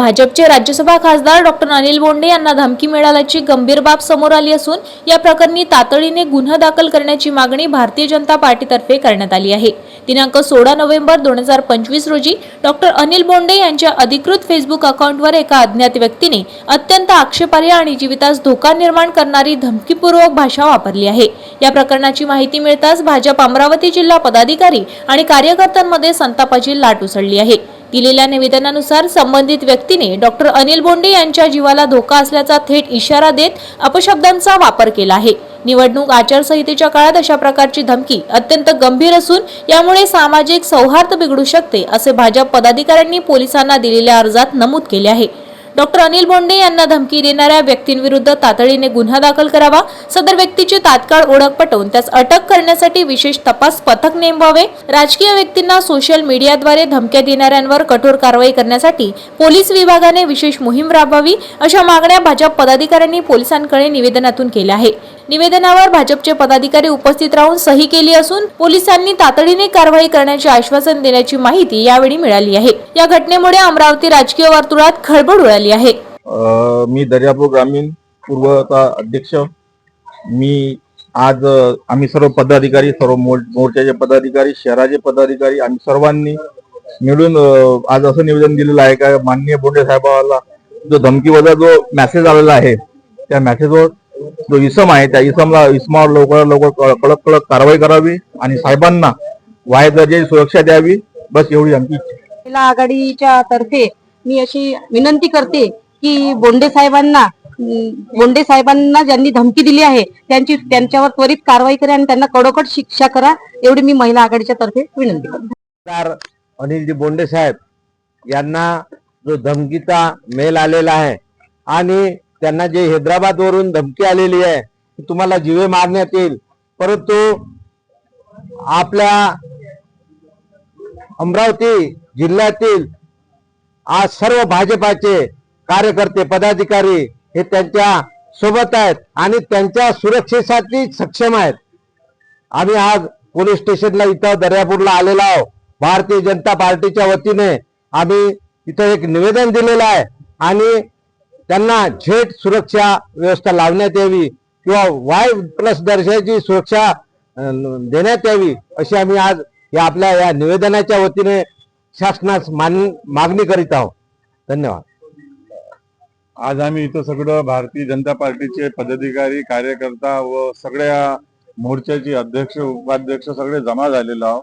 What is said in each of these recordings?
भाजपचे राज्यसभा खासदार डॉक्टर अनिल बोंडे यांना धमकी मिळाल्याची गंभीर बाब समोर आली असून या प्रकरणी तातडीने गुन्हा दाखल करण्याची मागणी भारतीय जनता पार्टीतर्फे करण्यात आली आहे. दिनांक सोळा नोव्हेंबर दोन हजार पंचवीस रोजी डॉक्टर अनिल बोंडे यांच्या अधिकृत फेसबुक अकाउंटवर एका अज्ञात व्यक्तीने अत्यंत आक्षेपार्ह आणि जीवितास धोका निर्माण करणारी धमकीपूर्वक भाषा वापरली आहे. या प्रकरणाची माहिती मिळताच भाजप अमरावती जिल्हा पदाधिकारी आणि कार्यकर्त्यांमध्ये संतापाची लाट उसळली आहे. दिलेल्या निवेदनानुसार संबंधित व्यक्तीने डॉक्टर अनिल बोंडे यांच्या जीवाला धोका असल्याचा थेट इशारा देत अपशब्दांचा वापर केला आहे. निवडणूक आचारसंहितेच्या काळात अशा प्रकारची धमकी अत्यंत गंभीर असून यामुळे सामाजिक सौहार्द बिघडू शकते असे भाजप पदाधिकाऱ्यांनी पोलिसांना दिलेल्या अर्जात नमूद केले आहे. डॉक्टर अनिल बोंडे यांना धमकी देणाऱ्या व्यक्तींविरुद्ध तातडीने गुन्हा दाखल करावा सदर व्यक्तीची तात्काळ ओळख पटवून त्यास अटक करण्यासाठी विशेष तपास पथक नेमवावे राजकीय व्यक्तींना सोशल मीडियाद्वारे धमक्या देणाऱ्यांवर कठोर कारवाई करण्यासाठी पोलीस विभागाने विशेष मोहीम राबवावी अशा मागण्या भाजप पदाधिकाऱ्यांनी पोलिसांकडे निवेदनातून केल्या आहे निवेदनावर भाजपचे पदाधिकारी उपस्थित राहून सही केली असून पोलिसांनी तातडीने कारवाई करण्याचे आश्वासन देण्याची माहिती यावेळी मिळाली आहे. या घटनेमुळे अमरावती राजकीय वर्तुळात खळबळ उडाली आहे. मी दर्यापूर ग्रामीण पूर्वता अध्यक्ष. मी आज आम्ही सर्व पदाधिकारी सर्व मोर्चाचे पदाधिकारी शहराचे पदाधिकारी आम्ही सर्वांनी मिळून आज असं निवेदन दिलेलं आहे का माननीय बोंडे साहेबाला जो धमकीवजा जो मॅसेज आलेला आहे त्या मॅसेजवर जो इसम आहे त्या इसमला इसमावर लवकर लवकर कडक कडक कारवाई करावी आणि साहेबांना वाय दर्जाची सुरक्षा द्यावी बस एवढी आमची. महिला आघाडीच्या तर्फे मी अशी विनंती करते की बोंडे साहेबांना बोंडे साहेबांना ज्यांनी धमकी दिली आहे त्यांची त्यांच्यावर त्वरित कारवाई करा आणि त्यांना कडोकड शिक्षा करा एवढी मी महिला आघाडीच्या तर्फे विनंती करते अनिलजी बोंडे साहेब यांना जो धमकीचा मेल आलेला आहे आणि त्यांना जे हैदराबाद वरून धमकी आलेली आहे तुम्हाला जीवे मारण्यात येईल. परंतु आपल्या अमरावती जिल्ह्यातील आज सर्व भाजपाचे कार्यकर्ते पदाधिकारी हे त्यांच्यासोबत आहेत आणि त्यांच्या सुरक्षेसाठी सक्षम आहेत. आम्ही आज पोलीस स्टेशनला इथं दर्यापूरला आलेलो आहोत. भारतीय जनता पार्टीच्या वतीने आम्ही इथं एक निवेदन दिलेलं आहे आणि त्यांना झेट सुरक्षा व्यवस्था लावण्यात यावी किंवा वाय प्लस दर्जाची सुरक्षा देण्यात यावी अशी आम्ही आज या आपल्या या निवेदनाच्या वतीने शासनास मान मागणी करीत आहोत. धन्यवाद. आज आम्ही इथं सगळं भारतीय जनता पार्टीचे पदाधिकारी कार्यकर्ता व सगळ्या मोर्चाचे अध्यक्ष उपाध्यक्ष सगळे जमा झालेलो आहोत.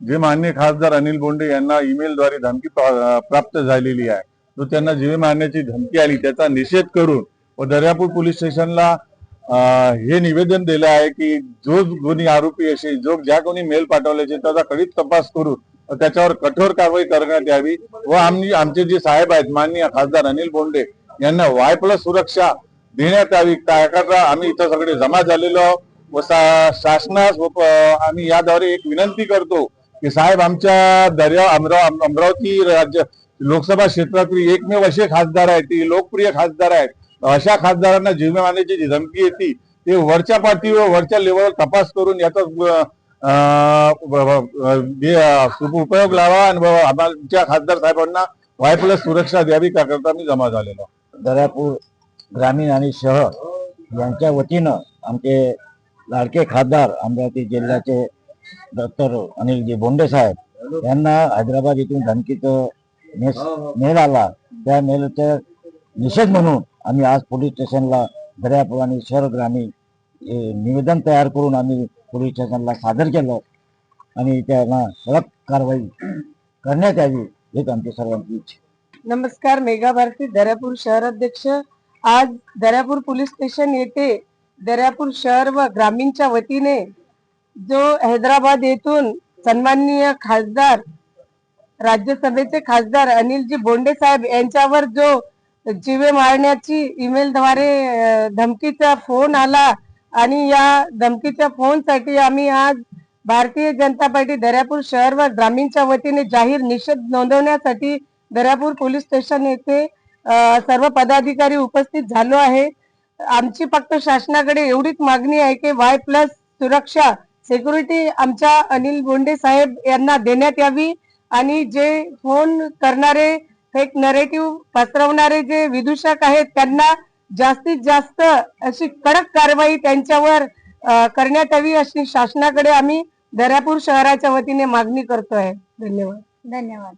जे मान्य खासदार अनिल बोंडे यांना ईमेलद्वारे धमकी प्राप्त झालेली आहे. जो त्यांना जीवे मारण्याची धमकी आली. त्याचा निषेध करून व दर्यापूर पोलीस स्टेशनला हे निवेदन दिलं आहे की जो कोणी आरोपी असेल जो ज्या कोणी मेल पाठवल्याचे त्याचा कधीच तपास करून त्याच्यावर कठोर कारवाई करण्यात यावी व आम्ही आमचे जे साहेब आहेत माननीय खासदार अनिल बोंडे यांना वाय प्लस सुरक्षा देण्यात यावी. त्याकरता आम्ही इथं सगळे जमा झालेलो आहोत व शासनास व आम्ही याद्वारे एक विनंती करतो की साहेब आमच्या दर्या अमरावती राज्य लोकसभा क्षेत्रातील एकमेव असे खासदार आहेत ते लोकप्रिय खासदार आहेत. अशा खासदारांना जीवे जी धमकी येते ते वरच्या पातळीवर वरच्या लेवलवर तपास करून याचा उपयोग लावा आणि आमच्या खासदार साहेबांना वाय प्लस सुरक्षा द्यावी त्याकरता मी जमा झालेलो. दर्यापूर ग्रामीण आणि शहर यांच्या वतीनं आमचे लाडके खासदार अमरावती जिल्ह्याचे डॉक्टर अनिलजी बोंडे साहेब यांना हैदराबाद येथून धमकीचं मेल आला त्या मेलच्या निषेध म्हणून आम्ही आज पोलीस स्टेशनला दर्यापूर आणि शहर ग्रामीण हे निवेदन तयार करून आम्ही पोलीस स्टेशनला सादर केलं. आणि त्यांना कडक कारवाई करण्यात यावी हेच आमची सर्वांची इच्छा. नमस्कार मेगा भारती दर्यापूर शहर अध्यक्ष. आज दर्यापूर पोलीस स्टेशन येथे दर्यापूर शहर व ग्रामीणच्या वतीने जो हैदराबाद येथून सन्माननीय खासदार राज्यसभेचे खासदार अनिलजी बोंडे साहेब यांच्यावर जो जीवे मारण्याची ईमेलद्वारे धमकीचा फोन आला आणि या धमकीच्या फोनसाठी आम्ही आज भारतीय जनता पार्टी दर्यापूर शहर व ग्रामीणच्या वतीने जाहीर निषेध नोंदवण्यासाठी दर्यापूर पोलीस स्टेशन येथे सर्व पदाधिकारी उपस्थित झालो आहे. आमची फक्त शासनाकडे एवढीच मागणी आहे की वाय प्लस सुरक्षा सिक्युरिटी आमच्या अनिल बोंडे साहेब यांना देण्यात यावी. आणि जे फोन करणारे फेक नरेटिव्ह पसरवणारे जे विदूषक आहेत त्यांना जास्तीत जास्त अशी कडक कारवाई त्यांच्यावर करण्यात यावी अशी शासनाकडे आम्ही दर्यापूर शहराच्या वतीने मागणी करतोय. धन्यवाद. धन्यवाद.